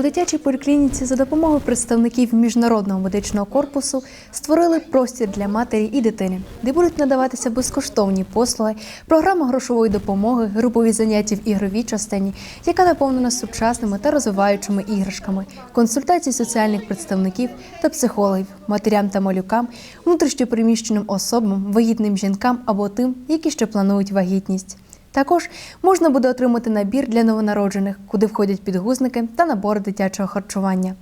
У дитячій поліклініці за допомогою представників міжнародного медичного корпусу створили простір для матері і дитини, де будуть надаватися безкоштовні послуги, програма грошової допомоги, групові заняття в ігровій частині, яка наповнена сучасними та розвиваючими іграшками, консультації соціальних представників та психологів, матерям та малюкам, внутрішньопереміщеним особам, вагітним жінкам або тим, які ще планують вагітність. Також можна буде отримати набір для новонароджених, куди входять підгузники та набори дитячого харчування.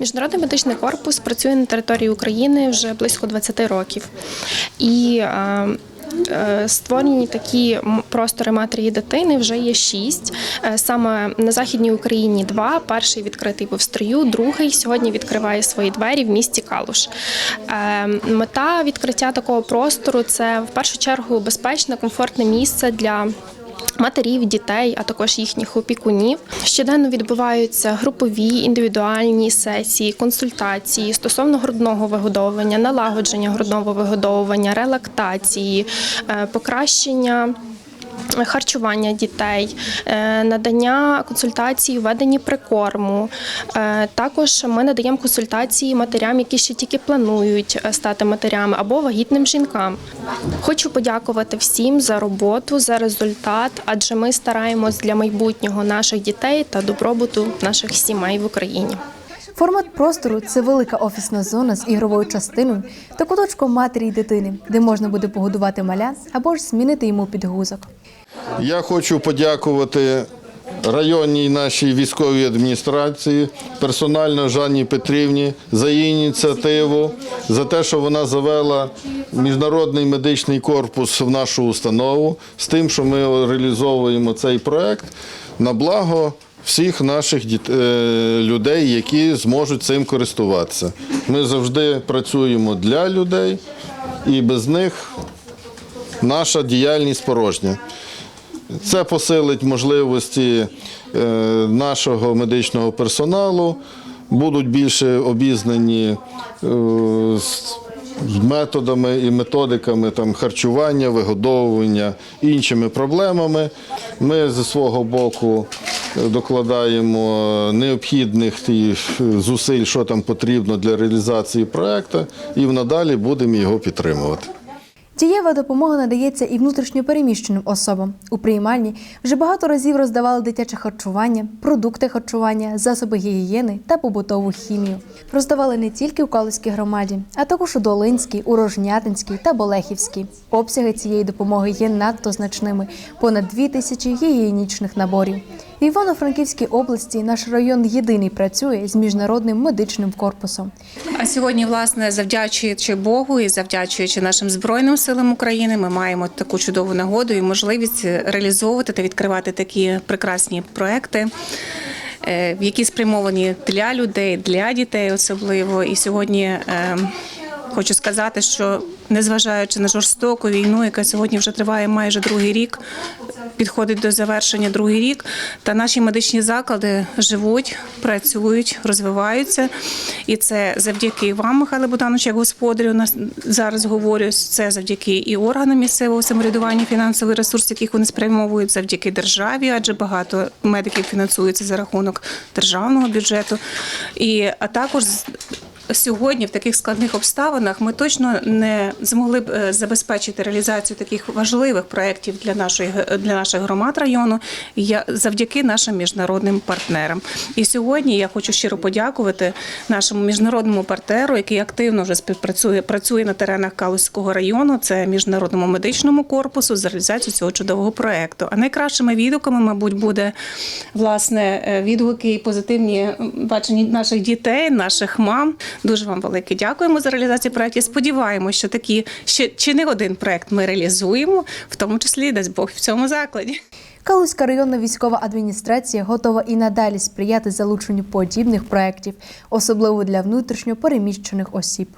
Міжнародний медичний корпус працює на території України вже близько 20 років. І е, Створені такі простори матері і дитини вже є шість. Е, Саме на західній Україні два. Перший відкритий був в строю, другий сьогодні відкриває свої двері в місті Калуш. Е, Мета відкриття такого простору це в першу чергу безпечне, комфортне місце для матерів, дітей, а також їхніх опікунів. Щоденно відбуваються групові, індивідуальні сесії, консультації стосовно грудного вигодовування, налагодження грудного вигодовування, релактації, е, покращення. Харчування дітей, е, надання консультацій у веденні прикорму. Е, Також ми надаємо консультації матерям, які ще тільки планують е, стати матерями або вагітним жінкам. Хочу подякувати всім за роботу, за результат, адже ми стараємось для майбутнього наших дітей та добробуту наших сімей в Україні. Формат простору це велика офісна зона з ігровою частиною та куточком матері й дитини, де можна буде погодувати маля або ж змінити йому підгузок. Я хочу подякувати районній нашій військовій адміністрації, персонально Жанні Петрівні за її ініціативу, за те, що вона завела міжнародний медичний корпус в нашу установу, з тим, що ми реалізовуємо цей проект на благо. Всіх наших діт- е, людей, які зможуть цим користуватися. Ми завжди працюємо для людей, і без них наша діяльність порожня. Це посилить можливості е, нашого медичного персоналу, будуть більше обізнані е, з методами і методиками там, харчування, вигодовування, іншими проблемами. Ми зі свого боку докладаємо необхідних зусиль, що там потрібно для реалізації проекту, і надалі будемо його підтримувати. Дієва допомога надається і внутрішньопереміщеним особам. У приймальні вже багато разів роздавали дитяче харчування, продукти харчування, засоби гігієни та побутову хімію. Роздавали не тільки в Калузькій громаді, а також у Долинській, у Рожнятинській та Болехівській. Обсяги цієї допомоги є надто значними понад дві тисячі гігієнічних наборів. Івано-Франківській області наш район єдиний працює з міжнародним медичним корпусом. А сьогодні, власне, завдячуючи Богу і завдячуючи нашим збройним силам України, ми маємо таку чудову нагоду і можливість реалізовувати та відкривати такі прекрасні проекти. е, Які спрямовані для людей, для дітей особливо. І сьогодні е, хочу сказати, що незважаючи на жорстоку війну, яка сьогодні вже триває майже другий рік, підходить до завершення другий рік, та наші медичні заклади живуть, працюють, розвиваються. І це завдяки вам, Михайло Богданович, як господарю, нас зараз говорю. Це завдяки і органам місцевого самоврядування, фінансовий ресурс, яких вони спрямовують, завдяки державі, адже багато медиків фінансується за рахунок державного бюджету. І а також Сьогодні в таких складних обставинах ми точно не змогли б е, забезпечити реалізацію таких важливих проєктів для нашої для наших громад району я завдяки нашим міжнародним партнерам. І сьогодні я хочу щиро подякувати нашому міжнародному партнеру, який активно вже співпрацює працює на теренах Калузького району. Це міжнародному медичному корпусу за реалізацію цього чудового проєкту. А найкращими відгуками, мабуть, буде власне е, відгуки і позитивні бачення наших дітей, наших мам. Дуже вам велике дякуємо за реалізацію проєктів. Сподіваємося, що такі ще чи не один проєкт ми реалізуємо, в тому числі дасть Бог в цьому закладі. Калузька районна військова адміністрація готова і надалі сприяти залученню подібних проєктів, особливо для внутрішньо переміщених осіб.